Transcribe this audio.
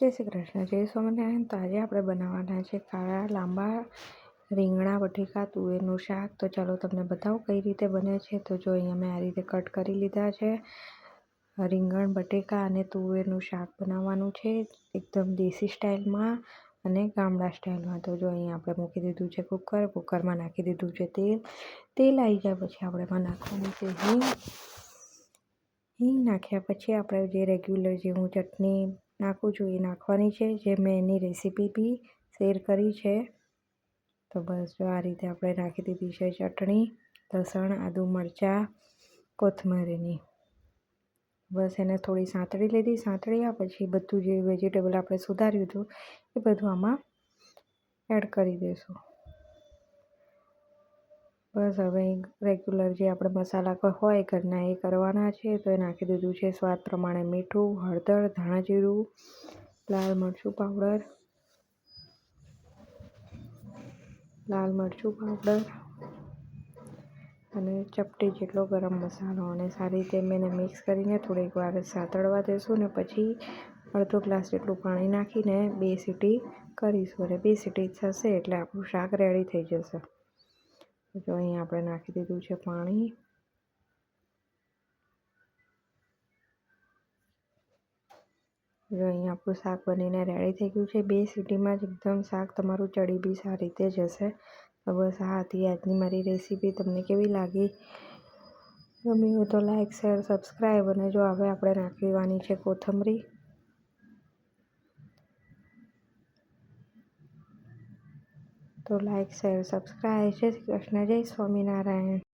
જય શ્રી કૃષ્ણ. જય સ્વામિનારાયણ તો આજે આપણે બનાવવાના છે કાળા, લાંબા, રીંગણા, બટેકા, તુવેરનું શાક. તો ચાલો તમને બતાવું કઈ રીતે બને છે. તો જો અહીંયા મેં આ રીતે કટ કરી લીધા છે. રીંગણ, બટેકા અને તુવેરનું શાક બનાવવાનું છે એકદમ દેશી સ્ટાઇલમાં અને ગામડા સ્ટાઇલમાં. તો જો અહીંયા આપણે મૂકી દીધું છે કુકર. કુકરમાં નાખી દીધું છે તેલ. તેલ આવી જાય પછી આપણે એમાં નાખવાનું છે હિંગ. હિંગ નાખ્યા પછી આપણે જે રેગ્યુલર જે હું ચટણી નાખું છું, એ નાખવાની છે. જે મેં એની રેસીપી બી શેર કરી છે. તો બસ જો આ રીતે આપણે નાખી દીધી છે ચટણી, લસણ, આદુ મરચાં, કોથમરીની. બસ એને થોડી સાંતળી લીધી. સાંતળ્યા પછી બધું જે વેજીટેબલ આપણે સુધાર્યું હતું, એ બધું આમાં એડ કરી દઈશું. બસ હવે રેગ્યુલર જે આપણે મસાલા હોય ઘરના એ કરવાના છે. તો એ નાખી દીધું છે સ્વાદ પ્રમાણે મીઠું, હળદર ધાણા જીરું લાલ મરચું પાવડર, લાલ મરચું પાવડર અને ચપટી જેટલો ગરમ મસાલો અને સારી રીતે મેં મિક્સ કરીને થોડીક વાર સાતળવા દેશું ને પછી અડધો ગ્લાસ જેટલું પાણી નાખીને બે સીટી કરીશું. અને બે સીટી થશે એટલે આપણું શાક રેડી થઈ જશે. જો અહીં આપણે નાખી દીધું છે પાણી. જો અહીં આપણું શાક બનીને રેડી થઈ ગયું છે. બે સીટીમાં જ એકદમ શાક તમારું ચડી બી સારી રીતે જશે. તો બસ આ હતી આજની મારી રેસીપી તમને કેવી લાગી? ગમી હોય તો લાઈક શેર સબસ્ક્રાઈબ અને જો હવે આપણે નાખી દેવાની છે કોથમરી. તો લાઇક શેર સબસ્ક્રાઈબ. જય શ્રી કૃષ્ણ. જય સ્વામિનારાયણ.